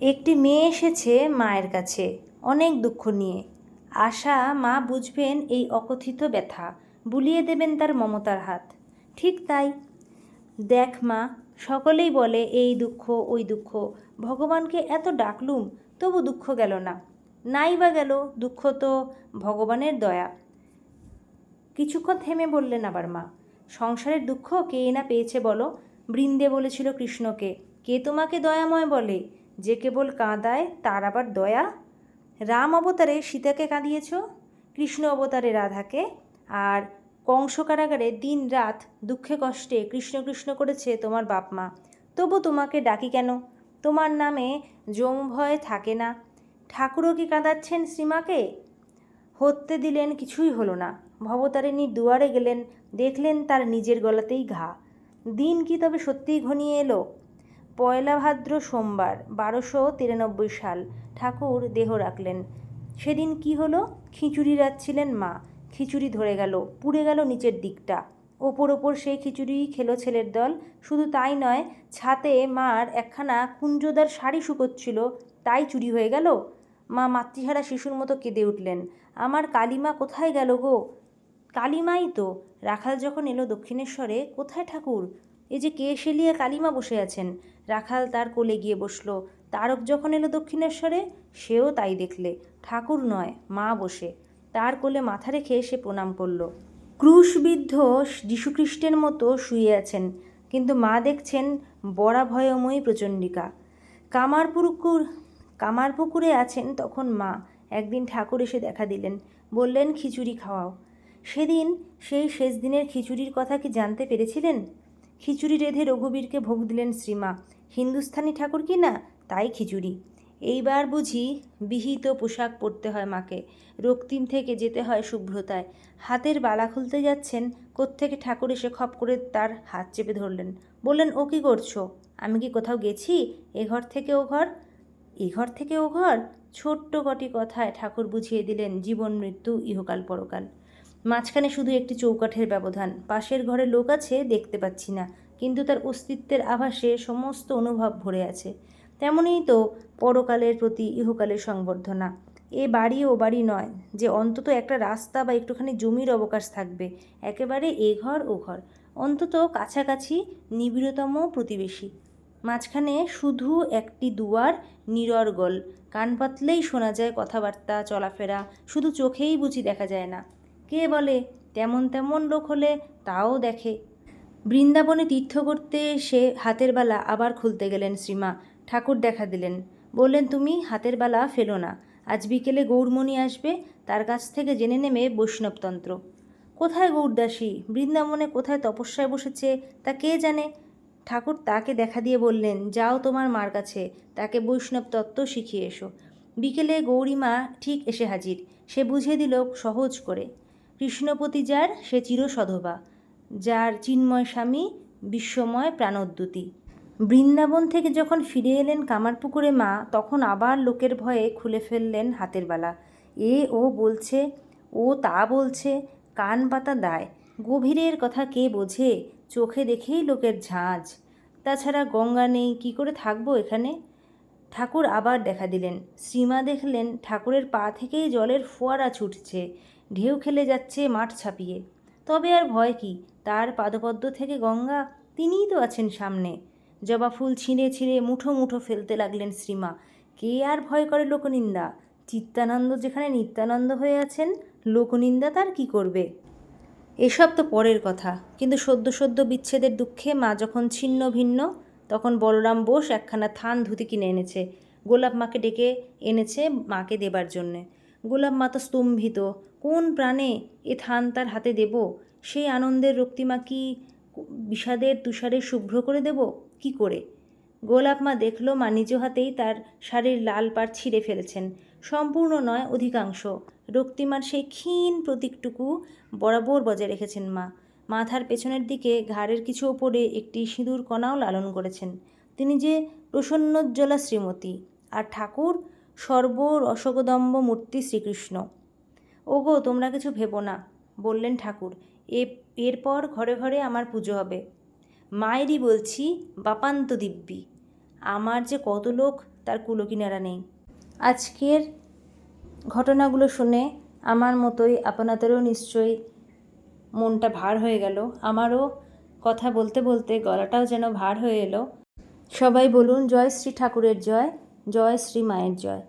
একটি মেয়ে এসেছে মায়ের কাছে, অনেক দুঃখ নিয়ে। আশা, মা বুঝবেন এই অকথিত ব্যথা, বুলিয়ে দেবেন তার মমতার হাত। ঠিক তাই। দেখ মা, সকলেই বলে এই দুঃখ, ওই দুঃখ, ভগবানকে এত ডাকলুম, তবু দুঃখ গেল না। নাই বা গেল, দুঃখ তো ভগবানের দয়া। কিছুক্ষণ থেমে বললেন আবার মা, সংসারের দুঃখ কে না পেয়েছে বলো? বৃন্দে বলেছিল কৃষ্ণকে, কে তোমাকে দয়াময় বলে? যে কেবল কাঁদায়, তার আবার দয়া। রাম অবতারে সীতাকে কাঁদিয়েছ, কৃষ্ণ অবতারে রাধাকে, আর কংস কারাগারে দিন রাত দুঃখে কষ্টে কৃষ্ণ কৃষ্ণ করেছে তোমার বাপ মা। তবু তোমাকে ডাকি কেন? তোমার নামে জম ভয় থাকে না। ঠাকুরও কি কাঁদাচ্ছেন শ্রীমাকে হত্যে দিলেন কিছুই হলো না। ভবতারিণী দুয়ারে গেলেন, দেখলেন তার নিজের গলাতেই ঘা। দিন কি তবে সত্যিই ঘনিয়ে এলো? পয়লা ভাদ্র সোমবার, বারোশো তিরানব্বই সাল। ঠাকুর দেহ রাখলেন। সেদিন কি হলো? খিচুড়ি রাচ্ছিলেন মা। খিচুড়ি ধরে গেল, পুড়ে গেল নিচের দিকটা। ওপর ওপর সেই খিচুড়ি খেলো ছেলের দল। শুধু তাই নয়, ছাতে মার একখানা কুঞ্জদার শাড়ি শুকোচ্ছিল, তাই চুরি হয়ে গেল। মা মাতৃহারা শিশুর মতো কেঁদে উঠলেন, আমার কালিমা কোথায় গেল গো? কালিমাই তো। রাখাল যখন এলো দক্ষিণেশ্বরে, কোথায় ঠাকুর? এই যে কে সেলিয়ে কালিমা বসে আছেন? রাখাল তার কোলে গিয়ে বসল। তারক যখন এলো দক্ষিণেশ্বরে, সেও তাই দেখলে। ঠাকুর নয়, মা বসে। তার কোলে মাথা রেখে সে প্রণাম করল। ক্রুশবিদ্ধ যীশুখ্রিস্টের মতো শুয়ে আছেন। কিন্তু মা দেখছেন বড়া ভয়ময়ী প্রচণ্ডিকা। কামারপুকুর, কামারপুকুরে আছেন তখন মা। একদিন ঠাকুর এসে দেখা দিলেন। বললেন, খিচুড়ি খাওয়াও। সেদিন, সেই শেষ দিনের খিচুড়ির কথা কি জানতে পেরেছিলেন? খিচুড়ি রেধে রঘুবীরকে ভোগ দিলেন শ্রীমা। হিন্দুস্থানি ঠাকুর কি না? তাই খিচুড়ি। এইবার বুঝি বিহিত পোশাক পরতে হয় মাকে। রক্তিম থেকে যেতে হয় শুভ্রতায়। হাতের বালা খুলতে যাচ্ছেন, কোত্থেকে ঠাকুর এসে খপ করে তার হাত চেপে ধরলেন। বললেন, ও কী করছ? আমি কি কোথাও গেছি? এ ঘর থেকে ও ঘর? এ ঘর থেকে ও ঘর? ছোট্ট কটি কথায় ঠাকুর বুঝিয়ে দিলেন জীবন, মৃত্যু, ইহকাল, পরকাল। মাঝখানে শুধু একটি চৌকাঠের ব্যবধান। পাশের ঘরে লোক আছে, দেখতে পাচ্ছি না। কিন্তু তার অস্তিত্বের আভাসে সমস্ত অনুভব ভরে আছে। তেমনই তো পরকালের প্রতি ইহকালের সংবর্ধনা। এ বাড়ি ও বাড়ি নয় যে অন্তত একটা রাস্তা বা একটুখানি জমির অবকাশ থাকবে। একেবারে এ ঘর ও ঘর। অন্তত কাছাকাছি নিবিড়তম প্রতিবেশী। মাঝখানে শুধু একটি দুয়ার নিরর্গল কান পাতলেই শোনা যায় কথাবার্তা, চলাফেরা। শুধু চোখেই বুঝি দেখা যায় না। কে বলে? তেমন তেমন লোক হলে তাও দেখে। বৃন্দাবনে তীর্থ করতে এসে হাতের বালা আবার খুলতে গেলেন শ্রীমা। ঠাকুর দেখা দিলেন। বললেন, তুমি হাতের বালা ফেলো না। আজ বিকেলে গৌরমণি আসবে, তার কাছ থেকে জেনে নেমে বৈষ্ণবতন্ত্র। কোথায় গৌরদাসী? বৃন্দাবনে কোথায় তপস্যায় বসেছে? তা কে জানে? ঠাকুর তাকে দেখা দিয়ে বললেন, যাও তোমার মার কাছে, তাকে বৈষ্ণব তত্ত্ব শিখিয়ে এসো। বিকেলে গৌরীমা ঠিক এসে হাজির। সে বুঝিয়ে দিল সহজ করে। কৃষ্ণপতি যার, সে চিরসধবা। যার চিন্ময় স্বামী বিশ্বময় প্রাণোদ্যুতি। বৃন্দাবন থেকে যখন ফিরে এলেন কামারপুকুরে মা, তখন আবার লোকের ভয়ে খুলে ফেললেন হাতের বালা। এ ও বলছে, ও তা বলছে, কান পাতা দায়। গভীরের কথা কে বোঝে, চোখে দেখেই লোকের ঝাঁঝ তাছাড়া গঙ্গা নেই, কি করে থাকব এখানে? ঠাকুর আবার দেখা দিলেন। শ্রীমা দেখলেন ঠাকুরের পা থেকেই জলের ফোয়ারা ছুটছে। ঢেউ খেলে যাচ্ছে মাঠ ছাপিয়ে। তবে আর ভয় কি? তার পাদপদ্ম থেকে গঙ্গা, তিনিই তো আছেন সামনে। জবা ফুল ছিঁড়ে ছিঁড়ে মুঠো মুঠো ফেলতে লাগলেন শ্রীমা। কে আর ভয় করে লোকনিন্দা? চিত্তানন্দ যেখানে নিত্যানন্দ হয়ে আছেন, লোকনিন্দা তার কি করবে? এসব তো পরের কথা। কিন্তু সদ্য সদ্য বিচ্ছেদের দুঃখে মা যখন ছিন্ন ভিন্ন, তখন বলরাম বোস একখানা থান ধুতি কিনে এনেছে। গোলাপ মাকে ডেকে এনেছে মাকে দেবার জন্যে। গোলাপ মাতা স্তম্ভিত কোন প্রাণে এ থান তার হাতে দেব? সেই আনন্দের রক্তিমা কি বিষাদের তুষারে শুভ্র করে দেব? কি করে? গোলাপ মা দেখল মা নিজ হাতেই তার শাড়ির লাল পাড় ছিঁড়ে ফেলেছেন। সম্পূর্ণ নয়, অধিকাংশ। রক্তিমার সেই ক্ষীণ প্রতীকটুকু বরাবর বজায় রেখেছেন মা। মাথার পেছনের দিকে ঘাড়ের কিছু ওপরে একটি সিঁদুর কণাও লালন করেছেন। তিনি যে প্রসন্নোজ্জ্বলা শ্রীমতী। আর ঠাকুর সর্ব রসগদম্ব মূর্তি শ্রীকৃষ্ণ। ওগো, তোমরা কিছু ভেবো না, বললেন ঠাকুর। এ, এরপর ঘরে ঘরে আমার পুজো হবে। মায়েরই বলছি, বাপান্ত দিব্যি। আমার যে কত লোক, তার কুলোকিনারা নেই। আজকের ঘটনাগুলো শুনে আমার মতোই আপনাদেরও নিশ্চয়ই মনটা ভার হয়ে গেল। আমারও কথা বলতে বলতে গলাটাও যেন ভার হয়ে এলো। সবাই বলুন, জয় শ্রী ঠাকুরের জয়। জয় শ্রী মায়ের জয়।